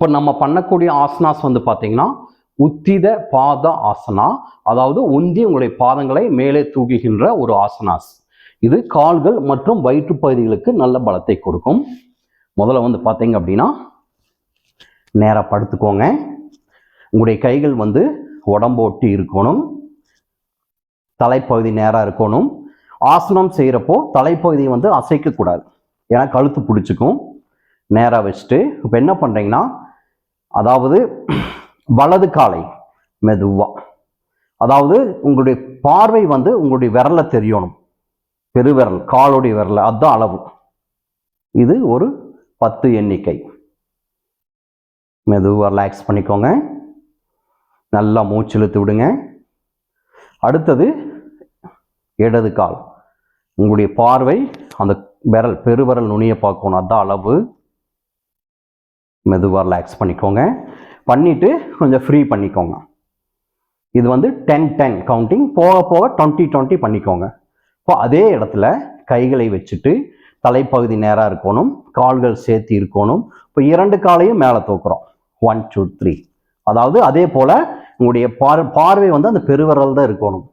இப்போ நம்ம பண்ணக்கூடிய ஆசனாஸ் வந்து பார்த்தீங்கன்னா உத்தித பாத ஆசனா அதாவது உந்தி உங்களுடைய பாதங்களை மேலே தூக்குகின்ற ஒரு ஆசனாஸ். இது கால்கள் மற்றும் வயிற்று பகுதிகளுக்கு நல்ல பலத்தை கொடுக்கும். முதல்ல வந்து பார்த்தீங்க அப்படின்னா நேராக படுத்துக்கோங்க. உங்களுடைய கைகள் வந்து உடம்போட்டி இருக்கணும். தலைப்பகுதி நேராக இருக்கணும். ஆசனம் செய்கிறப்போ தலைப்பகுதியை வந்து அசைக்கக்கூடாது. ஏன்னா கழுத்து பிடிச்சிக்கும். நேராக வச்சுட்டு இப்போ என்ன பண்ணுறீங்கன்னா அதாவது வலது காலை மெதுவாக அதாவது உங்களுடைய பார்வை வந்து உங்களுடைய விரலை தெரியணும். பெருவிரல் காலுடைய விரல் அதுதான் அளவு. இது ஒரு பத்து எண்ணிக்கை. மெதுவாக ரிலாக்ஸ் பண்ணிக்கோங்க. நல்லா மூச்சு இழுத்து விடுங்க. அடுத்தது இடது கால். உங்களுடைய பார்வை அந்த விரல் பெருவிரல் நுனியை பார்க்கணும். அதான் அளவு. மெதுவாக ரிலாக்ஸ் பண்ணிக்கோங்க. பண்ணிவிட்டு கொஞ்சம் ஃப்ரீ பண்ணிக்கோங்க. இது வந்து டென் டென் கவுண்டிங் போக போக டுவெண்ட்டி டுவெண்ட்டி பண்ணிக்கோங்க. இப்போ அதே இடத்துல கைகளை வச்சுட்டு தலைப்பகுதி நேராக இருக்கணும். கால்கள் சேர்த்து இருக்கணும். இப்போ இரண்டு காலையும் மேலே தூக்குறோம். ஒன் டூ த்ரீ அதாவது அதே போல் உங்களுடைய பார் பார்வை வந்து அந்த பெருவிரல் தான் இருக்கணும்.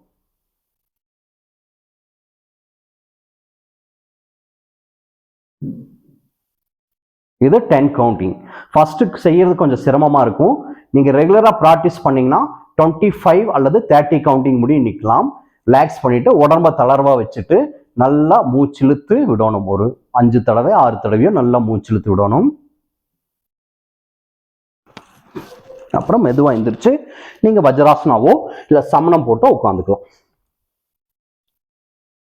இது டென் கவுண்டிங் ஃபஸ்ட்டு செய்கிறது கொஞ்சம் சிரமமாக இருக்கும். நீங்கள் ரெகுலராக ப்ராக்டிஸ் பண்ணிங்கன்னா டுவெண்ட்டி ஃபைவ் அல்லது தேர்ட்டி கவுண்டிங் முடியும். நிற்கலாம் ரிலாக்ஸ் பண்ணிவிட்டு உடம்ப தளர்வாக வச்சுட்டு நல்லா மூச்சிழுத்து விடணும். ஒரு அஞ்சு தடவை ஆறு தடவையோ நல்லா மூச்சிழுத்து விடணும். அப்புறம் மெதுவாக எந்திரிச்சு நீங்கள் வஜ்ராசனாவோ இல்லை சமணம் போட்டோ உட்காந்துக்கலாம்.